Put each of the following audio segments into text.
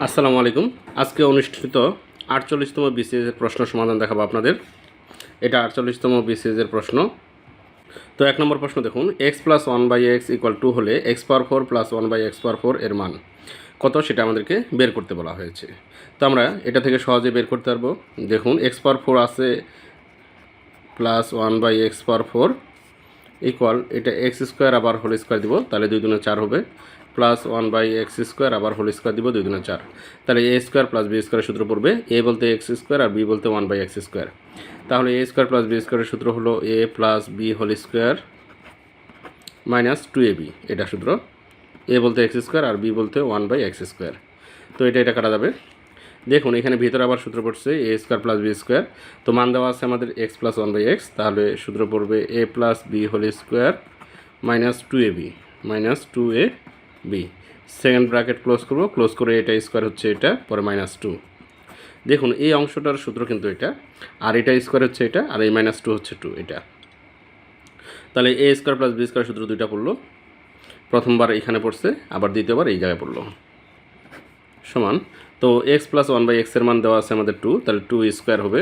আসসালামু আলাইকুম। আজকে অনুষ্ঠিত আটচল্লিশতম বিসিএস এর প্রশ্ন সমাধান দেখাবো আপনাদের। এটা আটচল্লিশতম বিসিএস এর প্রশ্ন। তো এক নম্বর প্রশ্ন দেখুন x plus one by x equal to হলে x power four plus one by x power four এর মান কত সেটা আমাদেরকে বের করতে বলা হয়েছে। তো আমরা এটা থেকে সহজে বের করতে পারব। দেখুন এক্স পাওয়ার ফোর আছে plus one by x power four equal এটা এক্স স্কোয়ার আবার হোল স্কোয়ার দিব, তাহলে দুই দুনে চার হবে। Plus one by x square আবার হোল স্কোয়ার দিব দুই দুনে চার। তাহলে এ স্কোয়ার প্লাস বি স্কোয়ারের সূত্র পড়বে এ বলতে এক্স স্কোয়ার আর বি বলতে ওয়ান বাই এক্স স্কোয়ার তাহলে এ স্কোয়ার প্লাস বি স্কোয়ারের সূত্র হলো a plus b whole square minus two a b এটা সূত্র। এ বলতে এক্স স্কোয়ার আর বি বলতে ওয়ান বাই এক্স স্কোয়ার তো এটা এটা কাটা যাবে। দেখুন, এখানে ভিতরে আবার সূত্র পড়ছে a square plus b square তো মান দেওয়া আছে আমাদের x plus one by x তাহলে সূত্র পড়বে a plus b whole square minus two a b minus two a b. Second bracket close করব। ক্লোজ করে এটা স্কোয়ার হচ্ছে এটা, পরে মাইনাস টু। দেখুন, এই অংশটার সূত্র কিন্তু এটা, আর এটা স্কোয়ার হচ্ছে এটা, আর এই মাইনাস টু হচ্ছে টু, এটা। তাহলে a square plus b square সূত্র দুইটা পড়ল। প্রথমবার এখানে পড়ছে, আবার দ্বিতীয়বার এই জায়গায় পড়ল। সমান। তো এক্স প্লাস ওয়ান বাই এক্সের মান দেওয়া আছে আমাদের টু, তাহলে টু স্কোয়ার হবে।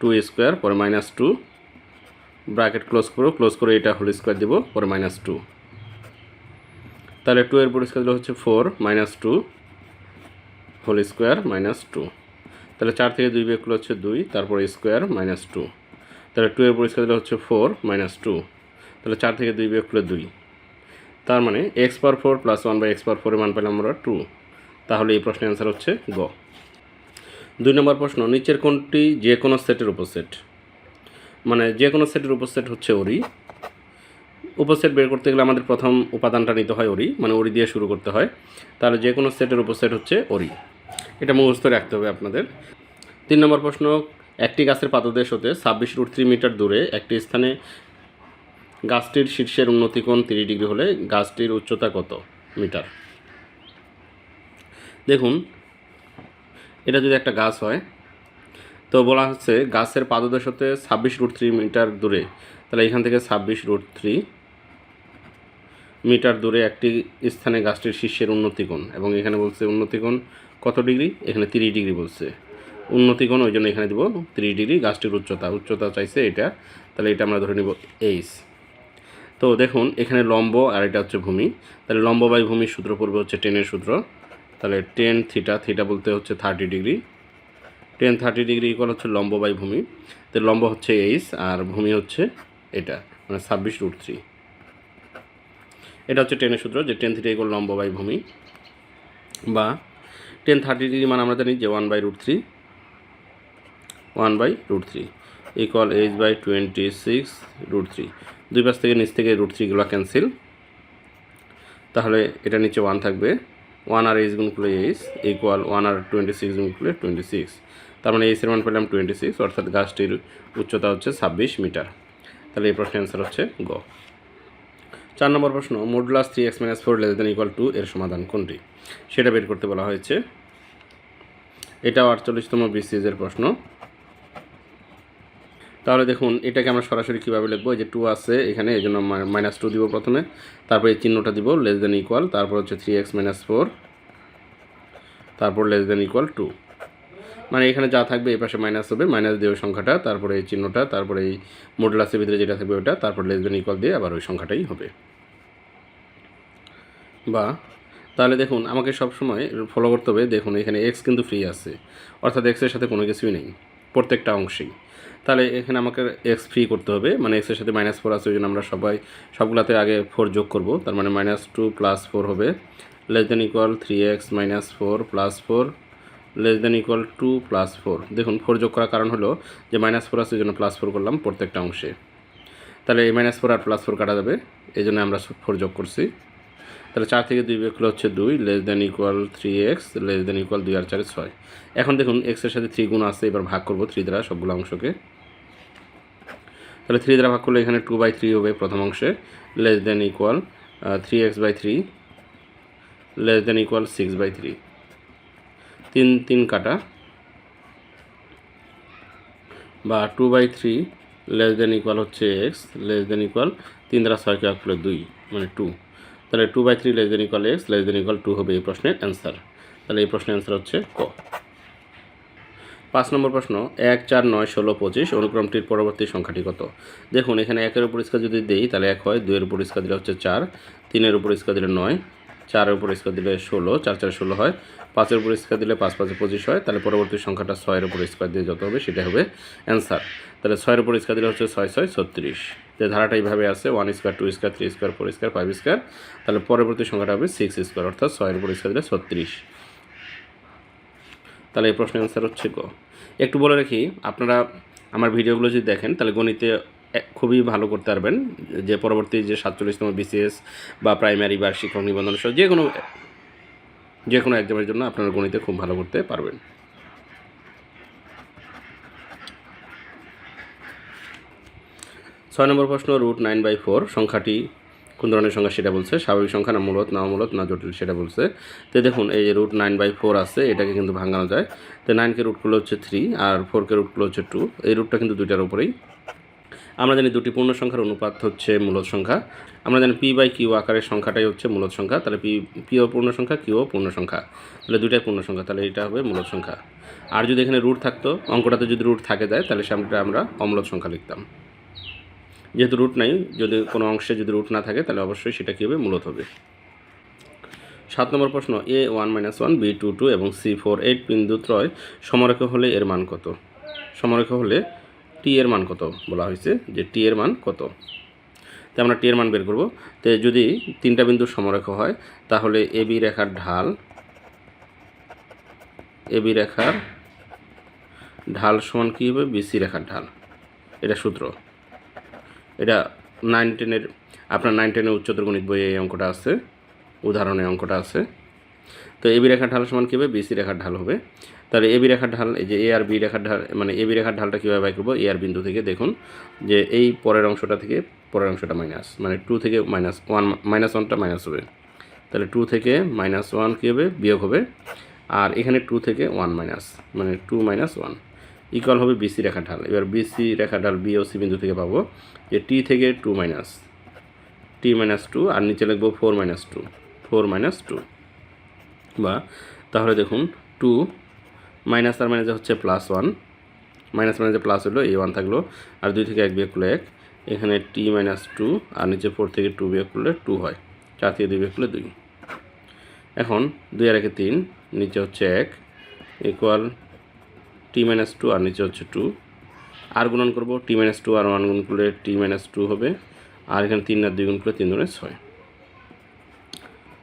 টু স্কোয়ার, পরে মাইনাস টু। ব্র্যাকেট ক্লোজ করো, ক্লোজ করে এটা হোল স্কোয়ার দিব, পরে মাইনাস টু। তাহলে টু এর পরিষ্কার দিলে হচ্ছে four minus two whole square minus two তাহলে চার থেকে দুই বিয়োগ করলে হচ্ছে দুই, তারপরে স্কোয়ার মাইনাস টু তাহলে টু এর পরিষ্কার দিলে হচ্ছে ফোর মাইনাস টু তাহলে চার থেকে দুই বিয়োগ করলে দুই। তার মানে x power four plus one by x power ফোরের মান পেলাম আমরা টু তাহলে এই প্রশ্নের অ্যান্সার হচ্ছে গ। দুই নম্বর প্রশ্ন, নিচের কোনটি যে কোনো সেটের উপসেট মানে যে কোনো সেটের উপসেট হচ্ছে ওরি উপসেট বের করতে গেলে আমাদের প্রথম উপাদানটা নিতে হয় ওরি মানে ওরি দিয়ে শুরু করতে হয়। তাহলে যে কোনো সেটের উপসেট হচ্ছে ওরি। এটা মুখস্থ রাখতে হবে আপনাদের। তিন নম্বর প্রশ্ন, একটি গাছের পাদদেশ হতে ছাব্বিশ রুট থ্রি মিটার দূরে একটি স্থানে গাছটির শীর্ষের উন্নতিকোণ তিরিশ ডিগ্রি হলে গাছটির উচ্চতা কত মিটার? দেখুন, এটা যদি একটা গাছ হয়, তো বলা হচ্ছে গাছের পাদদেশ হতে ছাব্বিশ রুট থ্রি মিটার দূরে। তাহলে এখান থেকে ছাব্বিশ রুট থ্রি মিটার দূরে একটি স্থানে গাছটির শীর্ষের উন্নতিকোণ এবং এখানে বলছে উন্নতিকোণ কত ডিগ্রি? এখানে তিরিশ ডিগ্রি বলছে। উন্নতিকোণ, ওই জন্য এখানে দিব তিরিশ ডিগ্রি গাছটির উচ্চতা। উচ্চতা চাইছে এটা। তাহলে এটা আমরা ধরে নিব এইচ তো দেখুন, এখানে লম্ব আর এটা হচ্ছে ভূমি। তাহলে লম্ব বাই ভূমির সূত্র পড়বে হচ্ছে টেনের সূত্র। তাহলে টেন থিটা থিটা বলতে হচ্ছে thirty degree. Tan thirty degree equal হচ্ছে লম্ব বাই ভূমি। তো লম্ব হচ্ছে এইচ আর ভূমি হচ্ছে এটা মানে ছাব্বিশ রুট থ্রি এটা হচ্ছে টেনের সূত্র, যে টেন থিটা ইকুয়াল লম্ব বাই ভূমি, বা টেন থার্টি ডিগ্রি মানে আমরা জানি যে one by root three one by root three equal h by twenty six root three দুই পাশ থেকে নিচ থেকে রুট থ্রিগুলো ক্যান্সেল তাহলে এটা নিচে ওয়ান থাকবে। ওয়ান আর এইচ গুণ করলে এইচ ইকুয়াল ওয়ান আর টোয়েন্টি সিক্স গুণ করলে টোয়েন্টি সিক্স তার মানে এইচের মান পেলাম টোয়েন্টি সিক্স অর্থাৎ গাছটির উচ্চতা হচ্ছে ছাব্বিশ মিটার। তাহলে এই প্রশ্নের অ্যান্সার হচ্ছে গ। চার নম্বর প্রশ্ন modulus three x minus four less than equal to এর সমাধান কোনটি? সেটা বের করতে বলা হয়েছে। এটাও আটচল্লিশতম বিসিএসের প্রশ্ন। তাহলে দেখুন, এটাকে আমরা সরাসরি কীভাবে লিখব? এই যে টু আছে এখানে, এই জন্য মাইনাস টু দিব প্রথমে। তারপর এই চিহ্নটা দিব লেস দেন ইকুয়াল তারপর হচ্ছে থ্রি এক্স মাইনাস ফোর তারপর লেস দেন ইকুয়াল টু মানে এখানে যা থাকবে, এই পাশে মাইনাস হবে মাইনাস দিয়ে ওই সংখ্যাটা, তারপরে এই চিহ্নটা, তারপরে এই মোডলাসের ভিতরে যেটা থাকবে ওটা তারপর লেস দেন ইকুয়াল দিয়ে আবার ওই সংখ্যাটাই হবে। বা তাহলে দেখুন, আমাকে সবসময় ফলো করতে হবে, দেখুন, এখানে এক্স কিন্তু ফ্রি আছে। অর্থাৎ এক্সের সাথে কোনো কিছুই নেই, প্রত্যেকটা অংশেই। তাহলে এখানে আমাকে এক্স ফ্রি করতে হবে মানে এক্সের সাথে মাইনাস ফোর আছে ওই জন্য আমরা সবাই সবগুলোতে আগে ফোর যোগ করব, তার মানে মাইনাস টু প্লাস ফোর হবে। Less than equal three x minus four plus four less than equal to plus four দেখুন ফোর যোগ করার কারণ হলো যে মাইনাস ফোর আছে ওই জন্য প্লাস ফোর করলাম প্রত্যেকটা অংশে। তাহলে এই মাইনাস ফোর আর প্লাস ফোর কাটা যাবে এই জন্য আমরা ফোর যোগ করছি। তাহলে চার থেকে দুই বিয়োগ করলে হচ্ছে দুই less than equal three x less than equal দুই আর চারে ছয়। এখন দেখুন এক্সের সাথে থ্রি গুণ আছে, এবার ভাগ করব থ্রি দ্বারা সবগুলো অংশকে। তাহলে থ্রি দ্বারা ভাগ করলে এখানে টু বাই থ্রি হবে প্রথম অংশে less than equal three x by three less than equal six by three তিন তিন কাটা, বা two by three less than equal হচ্ছে এক্স লেস দেন ইকুয়াল তিন দ্বারা ভাগ করলে দুই মানে টু তাহলে two by three less than equal x less than equal two হবে এই প্রশ্নের অ্যান্সার তাহলে এই প্রশ্নের অ্যান্সার হচ্ছে ক। পাঁচ নম্বর প্রশ্ন, এক, চার, নয়, ষোলো, পঁচিশ অনুক্রমটির পরবর্তী সংখ্যাটি কত? দেখুন, এখানে একের উপর স্কোয়ার যদি দেই, তাহলে এক হয়, দুইয়ের উপর স্কোয়ার দিলে হচ্ছে চার, তিনের উপর স্কোয়ার দিলে নয়, চারের উপর স্কোয়ার দিলে ষোলো, চার চার ষোলো হয়, পাঁচের উপর স্কোয়ার দিলে পাঁচ, পাঁচে পঁচিশ হয়, তাহলে পরবর্তী সংখ্যাটা ছয়ের উপর স্কোয়ার দিয়ে যত হবে সেটা হবে অ্যান্সার তাহলে ছয়ের উপর স্কোয়ার দিলে হচ্ছে ছয় ছয়, ছত্রিশ। যে ধারাটা এইভাবে আছে one square two square three square four square five square তাহলে পরবর্তী সংখ্যাটা হবে সিক্স স্কোয়ার অর্থাৎ ছয়ের উপর স্কোয়ার দিলে ছত্রিশ। তাহলে এই প্রশ্নের অ্যান্সার হচ্ছে গ। একটু বলে রাখি, আপনারা আমার ভিডিওগুলো যদি দেখেন, তাহলে গণিতে খুবই ভালো করতে পারবেন। যে পরবর্তী যে সাতচল্লিশতম বিসিএস বা প্রাইমারি বা শিক্ষক নিবন্ধন সহ যে কোনো যে কোনো এক্সামের জন্য আপনারা গণিতে খুব ভালো করতে পারবেন। ছয় নম্বর প্রশ্ন, রুট নাইন বাই ফোর, সংখ্যাটি কোন ধরনের সংখ্যা সেটা বলছে? স্বাভাবিক সংখ্যা না মূলত না মূলত না জটিল সেটা বলছে। তো দেখুন, এই যে রুট নাইন বাই ফোর আছে, এটাকে কিন্তু ভাঙানো যায়। তো নাইনকে রুটগুলো হচ্ছে থ্রি, আর ফোরকে রুটগুলো হচ্ছে টু। এই রুটটা কিন্তু দুইটার উপরেই। আমরা জানি দুটি পূর্ণ সংখ্যার অনুপাত হচ্ছে মূলত সংখ্যা। আমরা জানি পি বাই কিউ আকারের সংখ্যাটাই হচ্ছে মূলত সংখ্যা। তাহলে পি পিও পূর্ণ সংখ্যা, কিউ পূর্ণ সংখ্যা। তাহলে দুইটাই পূর্ণ সংখ্যা, তাহলে এটা হবে মূলত সংখ্যা। আর যদি এখানে রুট থাকতো, অঙ্কটাতে যদি রুট থাকে যায়, তাহলে সামনেটা আমরা অমূলত সংখ্যা লিখতাম। যেহেতু রুট নাই, যদি কোনো অংশে যদি রুট না থাকে, তাহলে অবশ্যই সেটা কী হবে? মূলত হবে। সাত নম্বর প্রশ্ন A one minus one B two two এবং সি ফোর এইট বিন্দু ত্রয় সমরেখ হলে এর মান কত? সমরেখ হলে টি এর মান কত বলা হয়েছে? যে টি এর মান কত? তো আমরা টি এর মান বের করব। তো যদি তিনটা বিন্দু সমরেখ হয়, তাহলে এ বি রেখার ঢাল এ বি রেখার ঢাল সমান কী হবে? বিসি রেখার ঢাল। এটা সূত্র। এটা নাইন টেনের আপনার নাইন টেনের উচ্চতর গণিত বইয়ে এই অঙ্কটা আছে উদাহরণে অঙ্কটা আছে। তো এবি রেখার ঢাল সমান কী হবে? বিসি রেখার ঢাল হবে। তাহলে এবি রেখার ঢাল, এই যে এ আর বি রেখার ঢাল মানে এবি রেখার ঢালটা কীভাবে বাই করব? এ আর বিন্দু থেকে দেখুন যে এই পরের অংশটা থেকে পরের অংশটা মাইনাস মানে টু থেকে মাইনাস ওয়ান মাইনাস ওয়ানটা মাইনাস হবে। তাহলে টু থেকে মাইনাস ওয়ান কী হবে? বিয়োগ হবে। আর এখানে টু থেকে ওয়ান মাইনাস মানে টু মাইনাস ওয়ান ইকুয়াল হবে বিসি রেখা ঢাল। এবার বিসি রেখা ঢাল বি ও সি বিন্দু থেকে পাবো যে টি থেকে two minus t minus two আর নিচে লিখব four minus two four minus two বা তাহলে দেখুন টু মাইনাস আর মাইনাসে হচ্ছে প্লাস ওয়ান মাইনাস মাইনাসে প্লাস হলো, এই ওয়ান থাকল। আর দুই থেকে এক বিয়োগ করলে এক। এখানে টি মাইনাস টু আর নিচে ফোর থেকে টু বিয়োগ করলে টু হয়। চার থেকে দুই বিয়োগ করলে দুই। এখন দুই আর একে তিন, নিচে হচ্ছে এক। ইকুয়াল টি মাইনাস টু আর নিচে হচ্ছে টু আর গুণন করব টি মাইনাস টু আর ওয়ান গুণ করলে টি মাইনাস টু হবে। আর এখানে তিন আর দুই গুণ করলে তিন দুগুণে ছয়।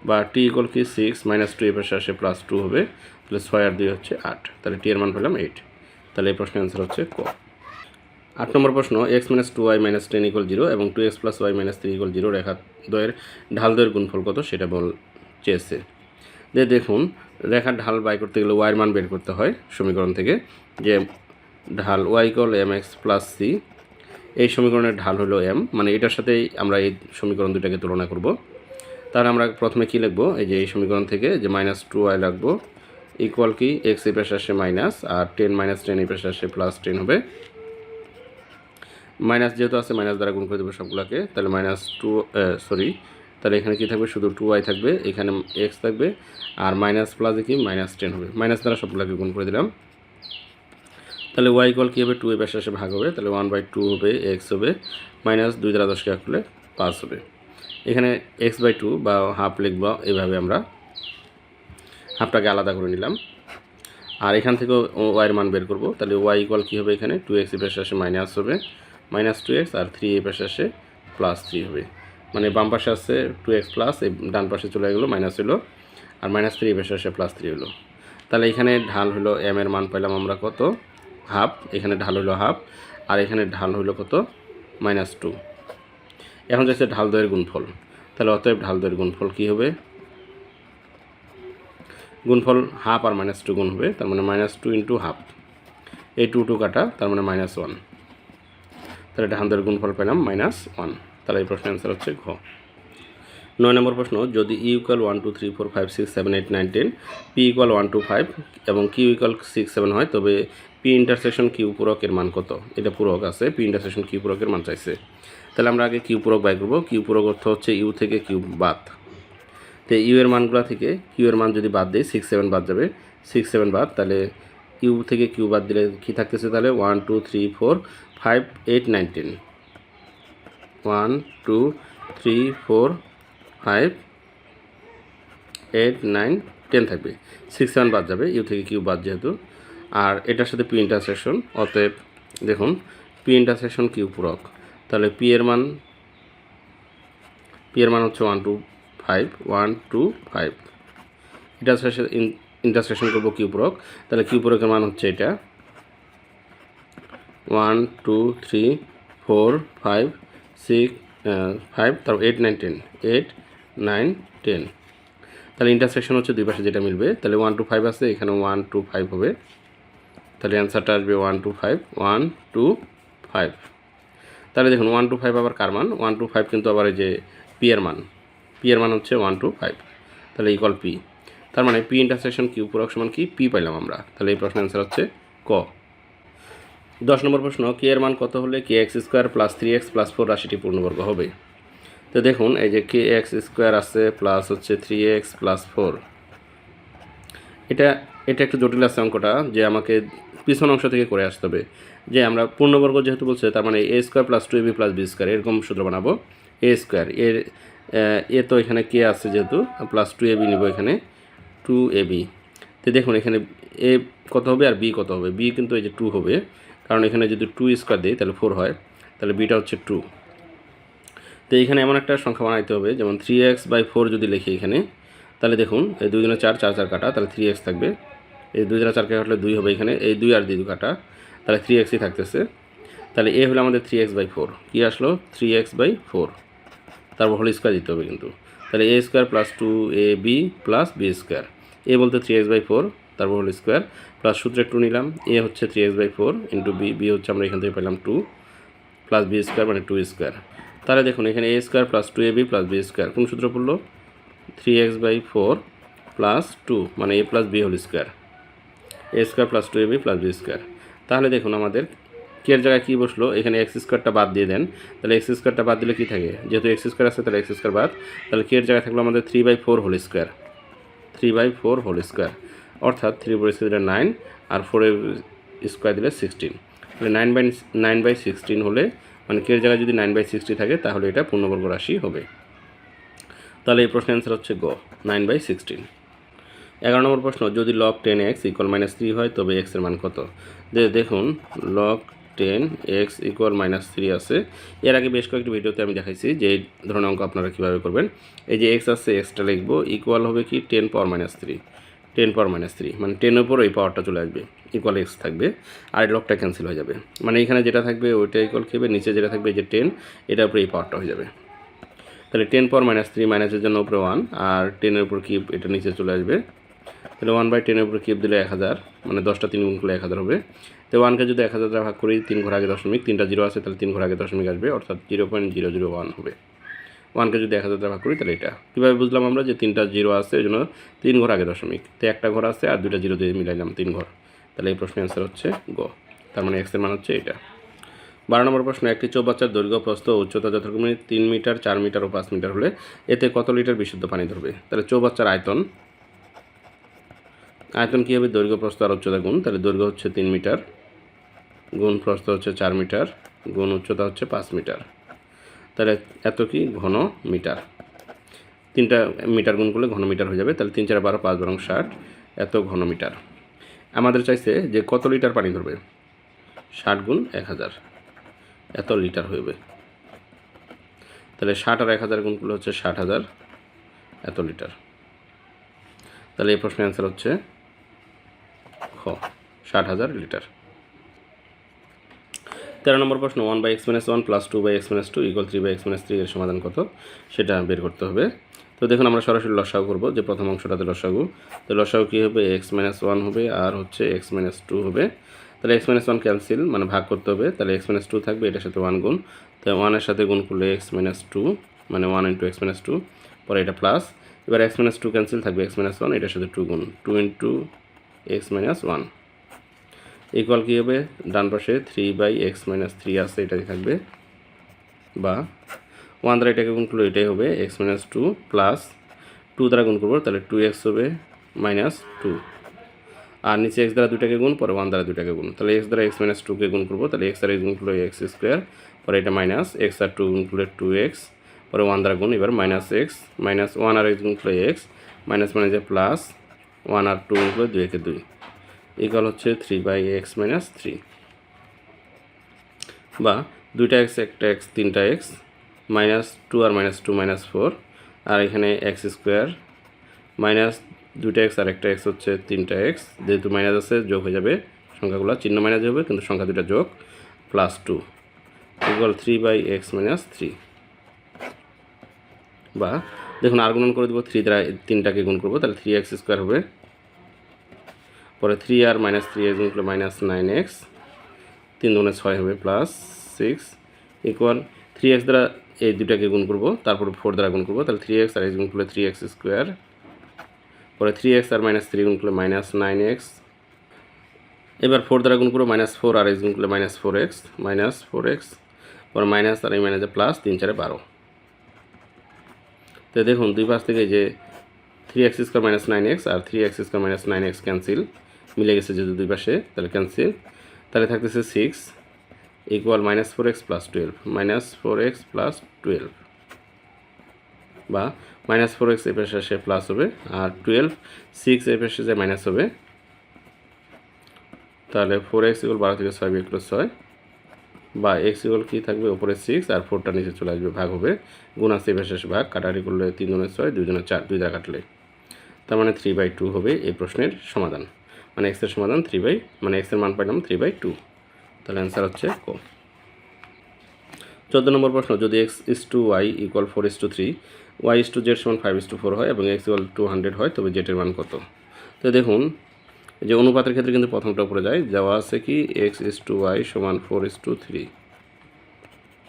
বা টি ইকুয়াল কি সিক্স মাইনাস টু এ পাশে আসে প্লাস টু হবে। তাহলে ছয় আর দুই হচ্ছে আট। তাহলে টি এর মান পেলাম এইট তাহলে এই প্রশ্নের অ্যান্সার হচ্ছে ক। আট নম্বর প্রশ্ন x minus two y minus ten equal zero এবং two x plus y minus three equal zero রেখা দ্বয়ের ঢাল দ্বয়ের গুণফল কত সেটা বল চেয়েছে। যে দেখুন রেখার ঢাল বাই করতে গেলে ওয়াইয়ের মান বের করতে হয় সমীকরণ থেকে, যে ঢাল y equal m x plus c এই সমীকরণের ঢাল হলো এম মানে এটার সাথেই আমরা এই সমীকরণ দুটাকে তুলনা করব। তাহলে আমরা প্রথমে কী লিখব? এই যে এই সমীকরণ থেকে যে মাইনাস টু ওয়াই লাগবো ইকুয়াল কি? এক্স এই পাশে আসে মাইনাস আর টেন মাইনাস টেন এই পাশে আসে প্লাস টেন হবে। মাইনাস যেহেতু আছে মাইনাস দ্বারা গুণ করে দেবো সবগুলোকে, তাহলে মাইনাস টু সরি তাহলে এখানে কি থাকবে? শুধু টু ওয়াই থাকবে, এখানে এক্স থাকবে আর মাইনাস প্লাসে কি মাইনাস টেন হবে। মাইনাস দ্বারা সবগুলোকে গুণ করে দিলাম। তাহলে ওয়াই কল কী হবে? টু এ পাশে আসে ভাগ হবে। তাহলে ওয়ান বাই টু হবে এক্স হবে। মাইনাস দুই দ্বারা দশকে এক করলে পাঁচ হবে। এখানে এক্স বাই টু বা হাফ লিখব, এভাবে আমরা হাফটাকে আলাদা করে নিলাম। আর এখান থেকে ওয়াইয়ের মান বের করব। তাহলে ওয়াই ইকুয়াল কী হবে এখানে? টু এক্স এ পাশে আসে মাইনাস হবে। মাইনাস টু এক্স আর থ্রি এ পাশে আসে প্লাস থ্রি হবে। মানে বাম পাশে আসছে টু এক্স প্লাস এই ডান পাশে চলে গেলো মাইনাস হলো আর মাইনাস থ্রি এ পাশে আসে প্লাস থ্রি হলো। তাহলে এখানে ঢাল হলো এম এর মান পেলাম আমরা কত? হাফ এখানে ঢাল হলো হাফ আর এখানে ঢাল হলো কত? মাইনাস টু এখন যাচ্ছে ঢাল দয়ের গুণফল। তাহলে অতএব ঢাল দয়ের গুণফল কী হবে? গুণফল হাফ আর মাইনাস টু গুণ হবে, তার মানে মাইনাস টু ইন্টু হাফ এই টু টু কাটা, তার মানে মাইনাস ওয়ান তাহলে ঢাল দয়ের গুণফল পেলাম মাইনাস ওয়ান তাহলে এই প্রশ্নের অ্যান্সার হচ্ছে ঘ। নয় নম্বর প্রশ্ন, যদি E equal one two three four five six seven eight nine ten P equal one two five এবং কিউ ইকুয়াল সিক্স সেভেন হয়, তবে পি ইন্টারসেকশন কিউ পূরকের মান কত? এটা পূরক আছে পি ইন্টারসেকশন কিউ পূরকের মান চাইছে। তাহলে আমরা আগে কিউ পূরক বাই করব। কিউ পূরক অর্থ হচ্ছে ইউ থেকে কিউ বাদ। তো ইউ এর মানগুলো থেকে কিউ এর মান যদি বাদ দিই সিক্স সেভেন বাদ যাবে। সিক্স সেভেন বাদ, তাহলে ইউ থেকে কিউ বাদ দিলে কী থাকতেছে তাহলে? One two three four five eight nine ten one two three four five, eight, nine, ten থাকবে। সিক্স, সেভেন বাদ যাবে, ইউ থেকে কিউ বাদ যেহেতু। আর এটার সাথে পি ইন্টারসেকশন, অতএব দেখুন, পি ইন্টারসেকশন কিউ পূরক। তাহলে পি এর মান, পি এর মান হচ্ছে one, two, five, one, two, five. Intersection intersection করব কিউ পূরক। তাহলে কিউ পূরকের মান হচ্ছে এটা। One, two, three, four, five, six five, তারপর eight, nine, ten. Eight nine ten তাহলে ইন্টারসেকশন হচ্ছে দুই পাশে যেটা মিলবে। তাহলে ওয়ান টু ফাইভ আছে, এখানে ওয়ান টু ফাইভ হবে। তাহলে অ্যান্সারটা আসবে one two five one two five তাহলে দেখুন ওয়ান টু ফাইভ আবার কার মান? ওয়ান টু ফাইভ কিন্তু আবার এই যে পি এর মান। পি এর মান হচ্ছে ওয়ান টু ফাইভ তাহলে ইকুয়াল পি তার মানে পি ইন্টারসেকশন কিউ পূরক সমান কি? পি পাইলাম আমরা। তাহলে এই প্রশ্নের অ্যান্সার হচ্ছে ক। দশ নম্বর প্রশ্ন কে এর মান কত হলে k x square plus three x plus four রাশিটি পূর্ণবর্গ হবে? তো দেখুন, এই যে কে এক্স স্কোয়ার আছে প্লাস হচ্ছে থ্রি এক্স প্লাস ফোর এটা এটা একটু জটিল আছে অঙ্কটা, যে আমাকে পিছন অংশ থেকে করে আসতে হবে। যে আমরা পূর্ণবর্গ যেহেতু বলছে, তার মানে a square plus two b plus b square এরকম সূত্র বানাবো। এ স্কোয়ার এর এ তো এখানে কে আছে যেহেতু প্লাস টু এ বি নিব এখানে টু এ বি তো দেখুন, এখানে এ কত হবে আর বি কত হবে? বি কিন্তু এই যে টু হবে, কারণ এখানে যদি টু স্কোয়ার দিই, তাহলে ফোর হয়, তাহলে বিটা হচ্ছে টু তো এখানে এমন একটা সংখ্যা বানাইতে হবে, যেমন থ্রি এক্স বাই ফোর যদি লিখি এখানে, তাহলে দেখুন, এই দুই চার চার চার কাটা, তাহলে থ্রি এক্স থাকবে। এই দুই দিনে চার কাটলে দুই হবে এখানে, এই দুই আর দুই কাটা তাহলে থ্রি এক্সই থাকতেছে। তাহলে এ হলো আমাদের থ্রি এক্স বাই ফোর কী আসলো? থ্রি এক্স বাই ফোর তারপর হোল স্কোয়ার দিতে হবে কিন্তু। তাহলে a square plus two a b plus b square a বলতে থ্রি এক্স বাই ফোর তারপর হোল স্কোয়ার প্লাস সূত্রে টু নিলাম এ হচ্ছে three x by four into b b হচ্ছে আমরা এখান থেকে পেলাম টু প্লাস বি স্কোয়ার মানে টু স্কোয়ার তাহলে দেখুন, এখানে a square plus two a b plus b square কোন সূত্র পড়ল? Three x by four plus two মানে a plus b whole square a square plus two a b plus b square তাহলে দেখুন, আমাদের কের জায়গায় কী বসল? এখানে এক্স স্কোয়ারটা বাদ দিয়ে দেন। তাহলে এক্স স্কোয়ারটা বাদ দিলে কী থাকে? যেহেতু এক্স স্কোয়ার আছে, তাহলে এক্স স্কোয়ার বাদ। তাহলে কের জায়গায় থাকল আমাদের? Three by four whole square three by four whole square অর্থাৎ থ্রি ফোর স্কোয়ার দিলে নাইন আর ফোরের স্কোয়ার দিলে সিক্সটিন তাহলে nine by nine by sixteen হলে মানে কের জায়গায় যদি নাইন বাই সিক্সটি থাকে, তাহলে এটা পূর্ণবর্গ রাশি হবে। তাহলে এই প্রশ্নের অ্যান্সার হচ্ছে গ নাইন বাই সিক্সটিন এগারো নম্বর প্রশ্ন, যদি log ten x equal minus three হয়, তবে এক্সের মান কত? যে দেখুন log ten x equal minus three আছে। এর আগে বেশ কয়েকটি ভিডিওতে আমি দেখাইছি যে এই ধরনের অঙ্ক আপনারা কীভাবে করবেন। এই যে এক্স আছে এক্সটা লিখব ইকুয়াল হবে কি ten power minus three ten power minus three মানে টেনের উপর ওই পাওয়ারটা চলে আসবে ইকুয়াল এক্স থাকবে, আর লগটা ক্যান্সেল হয়ে যাবে। মানে এখানে যেটা থাকবে, ওইটা ইকুয়াল খেবে নিচে যেটা থাকবে যে টেন এটার উপরে এই পাওয়ারটা হয়ে যাবে। তাহলে টেন পাওয়ার মাইনাস থ্রি মাইনাসের জন্য উপরে ওয়ান আর টেনের উপর কিউব এটা নিচে চলে আসবে। তাহলে ওয়ান বাই টেনের উপরে কিউব দিলে এক হাজার মানে দশটা তিন গুণ করলে এক হাজার হবে। তো ওয়ানকে যদি এক হাজার ভাগ করি, তিন ঘর আগে দশমিক, তিনটা জিরো আছে, তাহলে তিন ঘর আগে দশমিক আসবে, অর্থাৎ zero point zero zero one হবে। ওয়ানকে যদি এক হাজার দ্বারা ভাগ করি, তাহলে এটা। কীভাবে বুঝলাম আমরা যে তিনটা জিরো আছে, ওই জন্য তিন ঘর আগে দশমিক। তো একটা ঘর আছে আর দুইটা জিরো দিয়ে মিলাইলাম তিন ঘর। তাহলে এই প্রশ্নের অ্যান্সার হচ্ছে গ। তার মানে এক্সের মান হচ্ছে এটা। বারো নম্বর প্রশ্ন, একটি চৌবাচ্চার দৈর্ঘ্য, প্রস্থ উচ্চতা যথাক্রমে তিন মিটার, চার মিটার ও পাঁচ মিটার হলে এতে কত লিটার বিশুদ্ধ পানি ধরবে? তাহলে চৌবাচ্চার আয়তন। আয়তন কী হবে? দৈর্ঘ্য, প্রস্থ আর উচ্চতা গুণ। তাহলে দৈর্ঘ্য হচ্ছে তিন মিটার, গুণ প্রস্থ হচ্ছে চার মিটার, গুণ উচ্চতা হচ্ছে পাঁচ মিটার। তাহলে এত কি? ঘন মিটার। তিনটা মিটার গুণ করলে ঘন মিটার হয়ে যাবে, তাহলে তিন চার বারো, পাঁচ বারং ষাট, এত ঘন মিটার। আমাদের চাইছে যে কত লিটার পানি ধরবে? ষাট গুণ এক হাজার। এত লিটার হইবে। তাহলে ষাট আর এক হাজার গুণ করলে হচ্ছে ষাট হাজার, এত লিটার। তাহলে এই প্রশ্নের অ্যান্সার হচ্ছে খ, ষাট হাজার লিটার। তেরো নম্বর প্রশ্ন one by x minus one plus two by x minus two equal three by x minus three এর সমাধান কত সেটা বের করতে হবে তো দেখুন আমরা সরাসরি লসাগু করব যে প্রথম অংশটাতে লসাগু তো লসাগু কী হবে এক্স মাইনাস ওয়ান হবে আর হচ্ছে এক্স মাইনাস টু হবে তাহলে এক্স মাইনাস ওয়ান ক্যান্সেল মানে ভাগ করতে হবে তাহলে এক্স মাইনাস টু থাকবে এটার সাথে ওয়ান গুণ তো ওয়ানের সাথে গুণ করলে এক্স মাইনাস টু মানে one into x minus two পরে এটা প্লাস এবার এক্স মাইনাস টু ক্যান্সেল থাকবে এক্স মাইনাস ওয়ান এটার সাথে টু গুণ two into x minus one equal কী হবে? ডান পাশে three by x minus three আছে, এটাই থাকবে। বা ওয়ান দ্বারা এটাকে গুণ করলে এটাই হবে x minus two plus two দ্বারা গুণ করব, তাহলে টু এক্স হবে মাইনাস টু আর নিচে এক্স দ্বারা দুটাকে গুণ, পরে ওয়ান দ্বারা দুটাকে গুণ। তাহলে এক্স দ্বারা এক্স মাইনাস টুকে গুণ করব, তাহলে এক্স আর এক্স গুণ করলে এক্স স্কোয়ার পরে এটা মাইনাস এক্স আর টু গুণ করলে টু এক্স পরে ওয়ান দ্বারা গুণ, এবার মাইনাস এক্স মাইনাস ওয়ান আর এক্স গুণ করলে এক্স মাইনাস যে প্লাস ওয়ান আর টু গুণ করলে দুই একে দুই। ইকাল হচ্ছে three by x minus three বা দুইটা এক্স একটা এক্স তিনটা এক্স মাইনাস টু আর মাইনাস টু মাইনাস ফোর আর এখানে এক্স স্কোয়ার মাইনাস দুইটা এক্স আর একটা এক্স হচ্ছে তিনটা এক্স যেহেতু মাইনাস আছে, যোগ হয়ে যাবে সংখ্যাগুলো, চিহ্ন মাইনাস হবে কিন্তু সংখ্যা দুটা যোগ plus two equal three by x minus three বা দেখুন, আর গুণন করে দেবো থ্রি দ্বারা তিনটাকে গুণ করব, তাহলে থ্রি এক্স স্কোয়ার হবে পরে থ্রি আর মাইনাস থ্রি এক্স গুণ করলে মাইনাস নাইন এক্স তিন দুগুণে ছয় হবে plus six equal three x দ্বারা এই দুটাকে গুণ করব, তারপর ফোর দ্বারা গুণ করব, তাহলে থ্রি এক্স আর এক্স গুণ করলে থ্রি এক্স স্কোয়ার পরে থ্রি এক্স আর মাইনাস থ্রি গুণ করলে মাইনাস নাইন এক্স এবার ফোর দ্বারা গুণ করব মাইনাস ফোর আর এক্স গুণ করলে minus four x minus four x পরে মাইনাস আর এই মাইনাসে প্লাস তিন চারে বারো। তো দেখুন, দুই পাশ থেকে যে three x square minus nine x আর three x square minus nine x cancel মিলে গেছে যেহেতু দুই পাশে, তাহলে ক্যান্সেল তাহলে থাকতেছে six equal minus four x plus twelve minus four x plus twelve বা মাইনাস ফোর এক্স এ পাশে আসে প্লাস হবে, আর টুয়েলভ সিক্স এ পাশে যে মাইনাস হবে, তাহলে ফোর এক্স ইকুয়াল বারো থেকে ছয় বিয়োগ ছয়, বা এক্স ইকুয়াল কী থাকবে ওপরে সিক্স আর ফোরটা নিচে চলে আসবে, ভাগ হবে, গুণ এবার শেষ ভাগ কাটারি করলে তিন জনের ছয়, দুই জনের চার, দুই দ্বারা কাটলে। তার মানে থ্রি বাই টু হবে এই প্রশ্নের সমাধান। মানে এক্স এক্সের সমাধান থ্রি বাই মানে এক্সের মান পাইলাম থ্রি বাই টু তাহলে অ্যান্সার হচ্ছে ক। চোদ্দ নম্বর প্রশ্ন, যদি x is to y equal four is to three y is to z সমান ফাইভ ইস টু ফোর হয় এবং এক্স ইকুয়াল টু হান্ড্রেড হয়, তবে জেটের মান কত? তো দেখুন যে অনুপাতের ক্ষেত্রে কিন্তু প্রথমটা উপরে যায়, যাওয়া আছে কি এক্স ইস টু ওয়াই সমান ফোর ইস টু থ্রি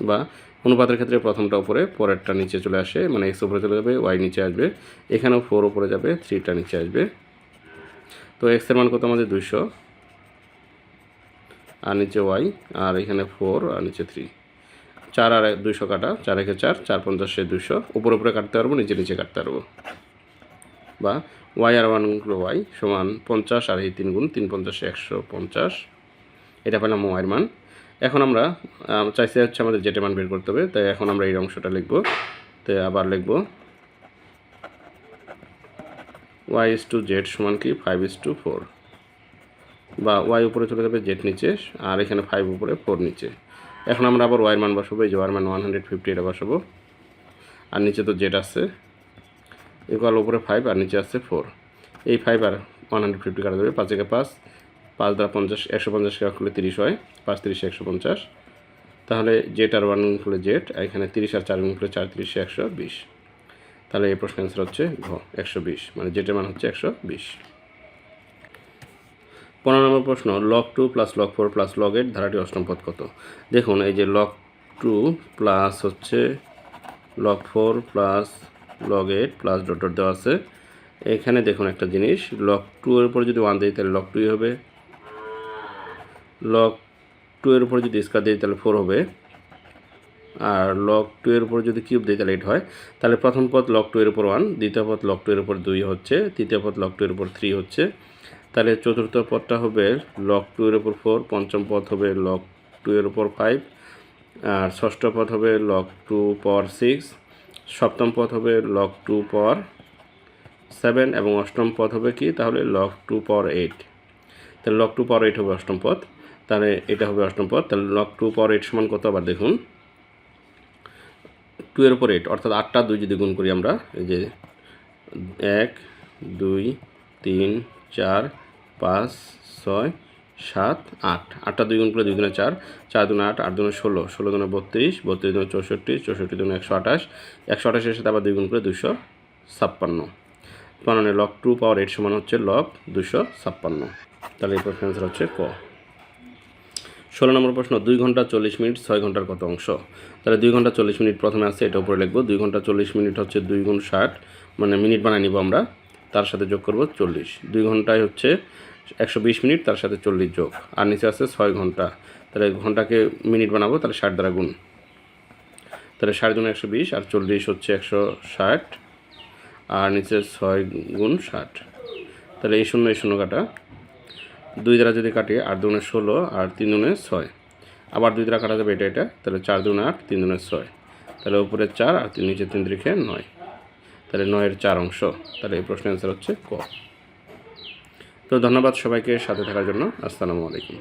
বা অনুপাতের ক্ষেত্রে প্রথমটা উপরে, পরেরটা নিচে চলে আসে মানে এক্স উপরে চলে যাবে ওয়াই নিচে আসবে, এখানেও ফোর উপরে যাবে থ্রিটা নিচে আসবে। তো এক্স এক্সের মান কত? আমাদের দুইশো। আর নিচে ওয়াই আর এখানে ফোর আর নিচে থ্রি চার আর দুইশো কাটা। চার একে চার চার পঞ্চাশে দুশো উপরে উপরে কাটতে পারব, নিচে নিচে কাটতে পারব। বা ওয়াই আর ওয়ান ওয়াই সমান পঞ্চাশ, আর এই তিন গুণ তিন পঞ্চাশে, একশো পঞ্চাশ। এটা পেলাম ওয়াইয়ের মান। এখন আমরা চাইছে হচ্ছে আমাদের জেটের মান বের করতে হবে। তাই এখন আমরা এই অংশটা লিখব। তো আবার লিখব। ওয়াই ইস টু জেড সমান কি? ফাইভ ইস টু ফোর বা ওয়াই উপরে চলে যাবে জেড নিচে, আর এখানে ফাইভ উপরে ফোর নিচে। এখন আমরা আবার ওয়াইয়ের মান বসাবো, এই যে ওয়ার মান ওয়ান হান্ড্রেড ফিফটি এটা বসাবো। আর নিচে তো জেড আসছে ইকুয়াল উপরে ফাইভ আর নিচে আসছে ফোর এই ফাইভ আর ওয়ান হান্ড্রেড ফিফটি কাটা যাবে পাঁচ একে পাঁচ পাঁচ দ্বারা পঞ্চাশ, একশো পঞ্চাশ টাকা করলে তিরিশ হয়, পাঁচ তিরিশে একশো পঞ্চাশ। তাহলে জেট আর ওয়ান করলে জেট আর এখানে তিরিশ আর চার গুণ করলে চার তিরিশে একশো বিশ। তাহলে এই প্রশ্নের অ্যান্সার হচ্ছে ঘ, একশো বিশ। মানে জেটের মান হচ্ছে একশো বিশ। পনেরো নম্বর প্রশ্ন log two plus log four plus log eight ধারাটি অষ্টম পদ কত? দেখুন, এই যে লক টু প্লাস হচ্ছে log four plus log eight plus dot dot দেওয়া আছে। এখানে দেখুন একটা জিনিস লক টু এর উপরে যদি ওয়ান দিই তাহলে লক টুই হবে। লক টু এর উপরে যদি স্কোয়ার দিই তাহলে ফোর হবে। আর লক টু এর উপর যদি কিউব দিই তাহলে এইট হয় তাহলে প্রথম পদ লক টু এর উপর ওয়ান দ্বিতীয় পদ লক টু এর উপর দুই হচ্ছে তৃতীয় পদ লক টু এর উপর থ্রি হচ্ছে তাহলে চতুর্থ পদটা হবে লক টু এর উপর ফোর পঞ্চম পদ হবে লক টু এর উপর ফাইভ আর ষষ্ঠ পদ হবে লক টু পর সিক্স সপ্তম পদ হবে লক টু পর সেভেন এবং অষ্টম পদ হবে কি তাহলে লক টু পর এইট তাহলে লক টু পর এইট হবে অষ্টম পদ তাহলে এটা হবে অষ্টম পদ তাহলে লক টু পর এইট সমান কত আবার দেখুন টু এর উপর এইট অর্থাৎ আটটা দুই যদি গুণ করি আমরা, এই যে এক, দুই, তিন, চার, পাঁচ, ছয়, সাত, আট। আটটা দুই গুণ করলে দুই দিনে চার চার দুনে আট আট দুনে ষোলো ষোলো দুনে বত্রিশ বত্রিশ দুনে চৌষট্টি চৌষট্টি দুনে একশো আঠাশ, একশো আঠাশের সাথে আবার দুই গুণ করে দুশো ছাপ্পান্ন। মানে লক টু পাওয়ার এইট সমান হচ্ছে লক দুশো ছাপ্পান্ন। তাহলে এই প্রশ্নের হচ্ছে ক। ষোলো নম্বর প্রশ্ন, দুই ঘণ্টা চল্লিশ মিনিট, ছয় ঘণ্টার কত অংশ? তাহলে দুই ঘণ্টা চল্লিশ মিনিট প্রথমে আছে এটা উপরে লিখব। দুই ঘণ্টা চল্লিশ মিনিট হচ্ছে দুই গুণ ষাট মানে মিনিট বানায় নিব আমরা। তার সাথে যোগ করব চল্লিশ। দুই ঘন্টায় হচ্ছে একশো বিশ মিনিট, তার সাথে চল্লিশ যোগ। আর নিচে আছে ছয় ঘণ্টা। তাহলে ঘন্টাকে মিনিট বানাবো, তাহলে ষাট দ্বারা গুণ। তাহলে ষাট গুণ একশো বিশ, আর চল্লিশ হচ্ছে একশো ষাট, আর নিচে ছয় গুণ ষাট। তাহলে এই শূন্য এই শূন্য কাটা। দুই দ্বারা যদি কাটি আট দুনে ষোলো আর তিন দুনে ছয়। আবার দুই দ্বারা কাটা যাবে এটা এটা, তাহলে চার দুনে আট, তিন দুনে ছয়। তাহলে উপরে চার আর তিন নিচে তিন দিকে নয়। তাহলে নয়ের চার অংশ, তাহলে এই প্রশ্নের অ্যান্সার হচ্ছে ক। তো ধন্যবাদ সবাইকে সাথে থাকার জন্য। আসসালামু আলাইকুম।